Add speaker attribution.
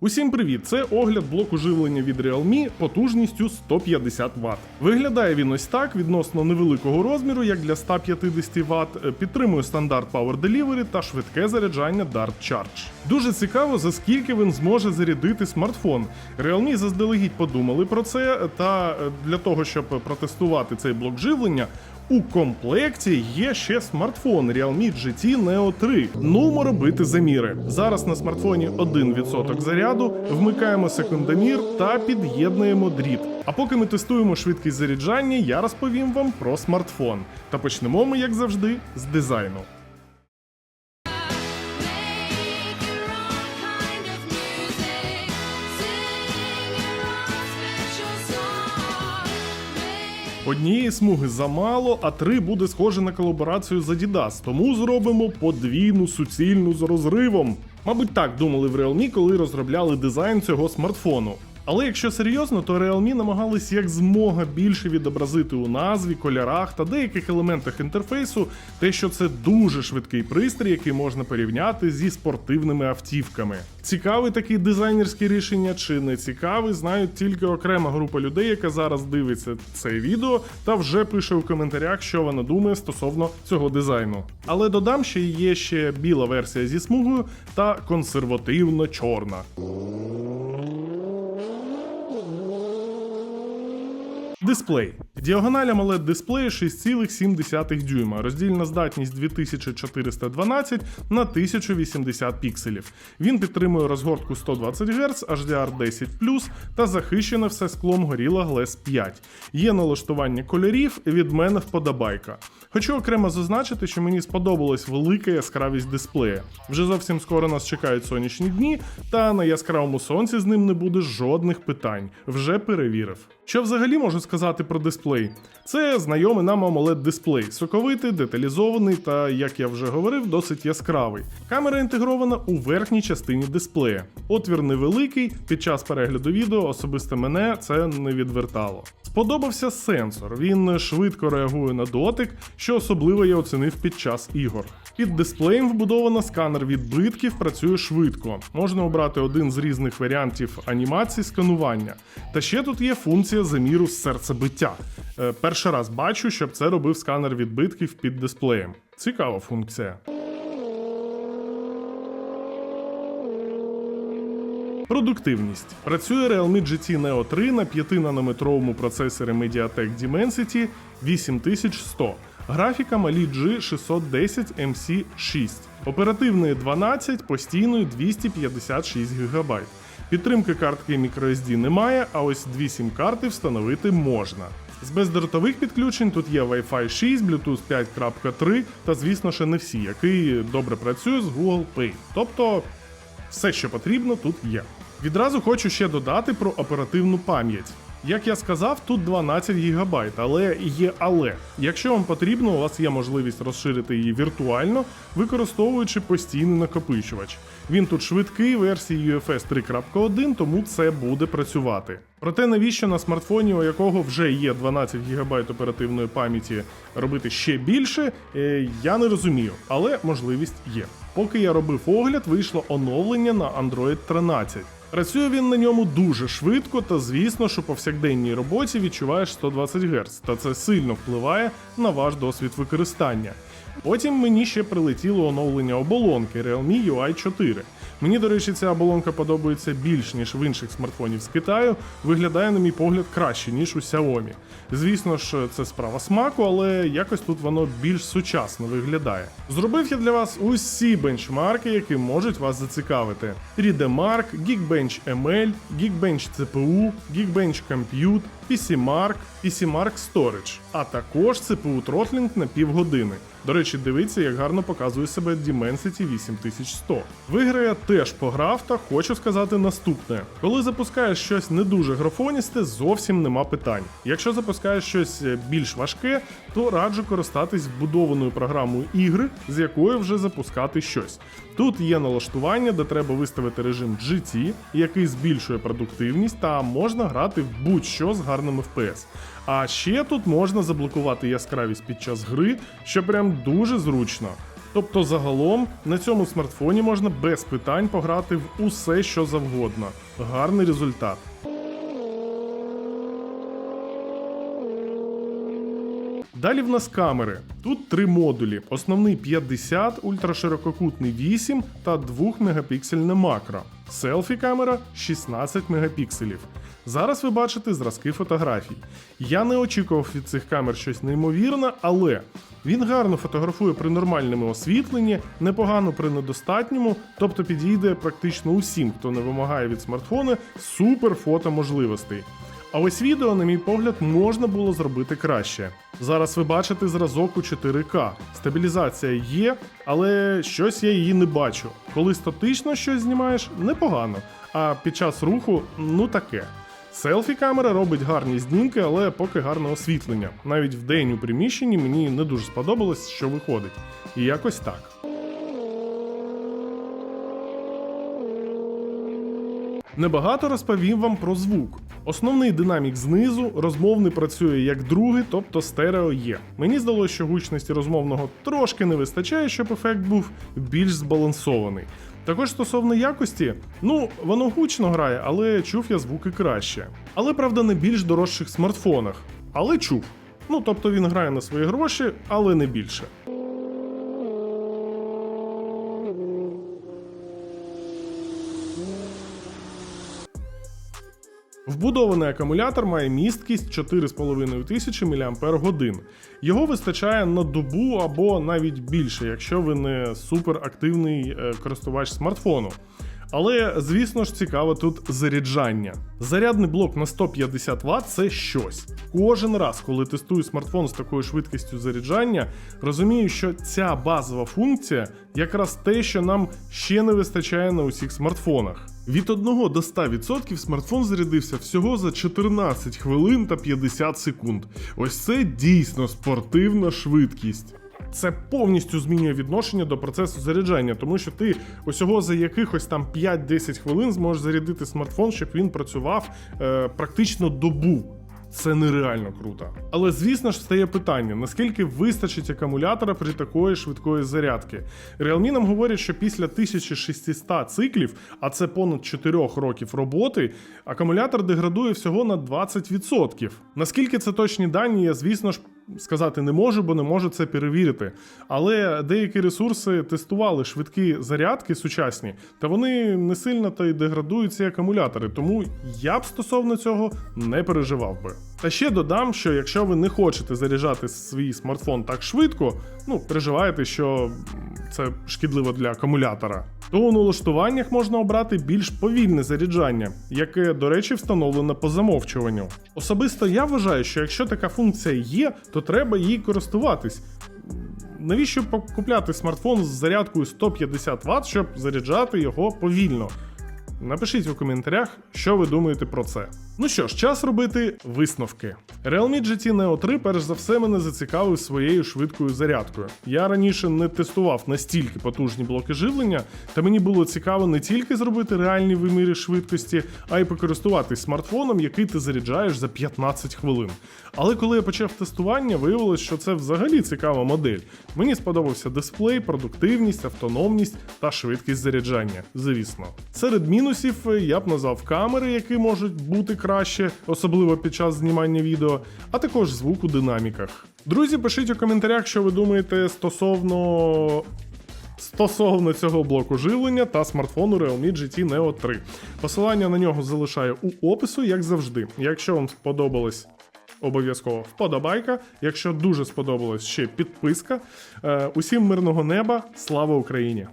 Speaker 1: Усім привіт! Це огляд блоку живлення від Realme потужністю 150 Вт. Виглядає він ось так відносно невеликого розміру, як для 150 Вт, підтримує стандарт Power Delivery та швидке заряджання Dart Charge. Дуже цікаво, за скільки він зможе зарядити смартфон. Realme заздалегідь подумали про це, та е, для того, щоб протестувати цей блок живлення, у комплекті є ще смартфон Realme GT Neo 3. Нумо робити заміри. Зараз на смартфоні 1% заряду, вмикаємо секундомір та під'єднуємо дріт. А поки ми тестуємо швидкість заряджання, я розповім вам про смартфон. Та почнемо ми, як завжди, з дизайну. Однієї смуги замало, а три буде схоже на колаборацію з Adidas, тому зробимо подвійну суцільну з розривом. Мабуть, так думали в Realme, коли розробляли дизайн цього смартфону. Але якщо серйозно, то Realme намагались як змога більше відобразити у назві, кольорах та деяких елементах інтерфейсу те, що це дуже швидкий пристрій, який можна порівняти зі спортивними автівками. Цікавий такий дизайнерське рішення чи не цікавий, знають тільки окрема група людей, яка зараз дивиться це відео та вже пише у коментарях, що вона думає стосовно цього дизайну. Але додам, що є ще біла версія зі смугою та консервативно чорна. Дисплей. Діагональ AMOLED дисплею 6,7 дюйма, роздільна здатність 2412 на 1080 пікселів. Він підтримує розгортку 120 Гц, HDR 10 та захищене все склом Gorilla Glass 5. Є налаштування кольорів, від мене вподобайка. Хочу окремо зазначити, що мені сподобалась велика яскравість дисплея. Вже зовсім скоро нас чекають сонячні дні, та на яскравому сонці з ним не буде жодних питань. Вже перевірив. Що взагалі можу сказати про дисплей? Це знайомий нам AMOLED дисплей, соковитий, деталізований та, як я вже говорив, досить яскравий. Камера інтегрована у верхній частині дисплея. Отвір невеликий, під час перегляду відео особисто мене це не відвертало. Сподобався сенсор. Він швидко реагує на дотик, що особливо я оцінив під час ігор. Під дисплеєм вбудовано сканер відбитків, працює швидко. Можна обрати один з різних варіантів анімації сканування. Та ще тут є функція заміру серцебиття. Е, Перший раз бачу, щоб це робив сканер відбитків під дисплеєм. Цікава функція. Продуктивність. Працює Realme GT Neo 3 на 5-нанометровому процесорі MediaTek Dimensity 8100. Графіка Mali G610 MC6. Оперативної 12, постійної 256 ГБ. Підтримки картки microSD немає, а ось дві сім-карти встановити можна. З бездротових підключень тут є Wi-Fi 6, Bluetooth 5.3 та, звісно, ще не всі, який добре працює з Google Pay. Тобто все, що потрібно, тут є. Відразу хочу ще додати про оперативну пам'ять. Як я сказав, тут 12 ГБ, але є але. Якщо вам потрібно, у вас є можливість розширити її віртуально, використовуючи постійний накопичувач. Він тут швидкий, версії UFS 3.1, тому це буде працювати. Проте навіщо на смартфоні, у якого вже є 12 ГБ оперативної пам'яті, робити ще більше, е, я не розумію, але можливість є. Поки я робив огляд, вийшло оновлення на Android 13. Працює він на ньому дуже швидко, та звісно, що по повсякденній роботі відчуваєш 120 Гц, та це сильно впливає на ваш досвід використання. Потім мені ще прилетіло оновлення оболонки Realme UI 4. Мені, до речі, ця оболонка подобається більш ніж в інших смартфонів з Китаю. Виглядає, на мій погляд, краще, ніж у Xiaomi. Звісно ж, це справа смаку, але якось тут воно більш сучасно виглядає. Зробив я для вас усі бенчмарки, які можуть вас зацікавити: 3D Mark, Geekbench ML, Geekbench CPU, Geekbench Compute, PCMark, PCMark Storage, а також CPU Throttling на півгодини. До речі, дивіться, як гарно показує себе Dimensity 8100. В ігри я теж пограв та хочу сказати наступне: коли запускаєш щось не дуже графоністе, зовсім нема питань. Якщо запускаєш щось е, більш важке, то раджу користатись вбудованою програмою ігри, з якої вже запускати щось. Тут є налаштування, де треба виставити режим GT, який збільшує продуктивність, та можна грати в будь-що з гарним FPS. А ще тут можна заблокувати яскравість під час гри, що прям дуже зручно. Тобто, загалом на цьому смартфоні можна без питань пограти в усе, що завгодно. Гарний результат. Далі в нас камери. Тут три модулі: основний 50, ультраширококутний 8 та 2 мегапіксельне макро. Селфі камера 16 мегапікселів. Зараз ви бачите зразки фотографій. Я не очікував від цих камер щось неймовірне, але він гарно фотографує при нормальному освітленні, непогано при недостатньому, тобто підійде практично усім, хто не вимагає від смартфона супер фотоможливостей. А ось відео, на мій погляд, можна було зробити краще. Зараз ви бачите зразок у 4К. Стабілізація є, але щось я її не бачу. Коли статично щось знімаєш, непогано. А під час руху ну таке. Селфі камера робить гарні знімки, але поки гарне освітлення. Навіть в день у приміщенні мені не дуже сподобалось, що виходить. І якось так. Небагато розповім вам про звук. Основний динамік знизу, розмовний працює як другий, тобто стерео є. Мені здалося, що гучності розмовного трошки не вистачає, щоб ефект був більш збалансований. Також стосовно якості, ну воно гучно грає, але чув я звуки краще. Але правда не більш дорожчих смартфонах. Але чув. Ну тобто він грає на свої гроші, але не більше. Вбудований акумулятор має місткість 4,5 тисячі мАч. Його вистачає на добу або навіть більше, якщо ви не суперактивний е, користувач смартфону. Але, звісно ж, цікаво тут заряджання. Зарядний блок на 150 Вт це щось. Кожен раз, коли тестую смартфон з такою швидкістю заряджання, розумію, що ця базова функція якраз те, що нам ще не вистачає на усіх смартфонах. Від 1 до 100% смартфон зарядився всього за 14 хвилин та 50 секунд. Ось це дійсно спортивна швидкість. Це повністю змінює відношення до процесу заряджання, тому що ти усього за якихось там 5-10 хвилин зможеш зарядити смартфон, щоб він працював е, практично добу. Це нереально круто. Але звісно ж стає питання: наскільки вистачить акумулятора при такої швидкої зарядки? Realme нам говорять, що після 1600 циклів, а це понад 4 років роботи, акумулятор деградує всього на 20%. Наскільки це точні дані, я звісно ж. Сказати не можу, бо не можу це перевірити. Але деякі ресурси тестували швидкі зарядки сучасні, та вони не сильно та й деградують ці акумулятори, тому я б стосовно цього не переживав би. Та ще додам, що якщо ви не хочете заряджати свій смартфон так швидко, ну переживаєте, що це шкідливо для акумулятора, то у налаштуваннях можна обрати більш повільне заряджання, яке, до речі, встановлено по замовчуванню. Особисто я вважаю, що якщо така функція є, то треба їй користуватись. Навіщо купляти смартфон з зарядкою 150 Вт, щоб заряджати його повільно? Напишіть у коментарях, що ви думаєте про це. Ну що ж, час робити висновки. Realme GT Neo 3 перш за все мене зацікавив своєю швидкою зарядкою. Я раніше не тестував настільки потужні блоки живлення, та мені було цікаво не тільки зробити реальні виміри швидкості, а й покористуватись смартфоном, який ти заряджаєш за 15 хвилин. Але коли я почав тестування, виявилось, що це взагалі цікава модель. Мені сподобався дисплей, продуктивність, автономність та швидкість заряджання. Звісно, серед мінусів я б назвав камери, які можуть бути краще, особливо під час знімання відео, а також звук у динаміках. Друзі, пишіть у коментарях, що ви думаєте стосовно. Стосовно цього блоку живлення та смартфону Realme GT Neo 3. Посилання на нього залишаю у опису, як завжди. Якщо вам сподобалось, обов'язково вподобайка. Якщо дуже сподобалось, ще підписка. Е, усім мирного неба, слава Україні!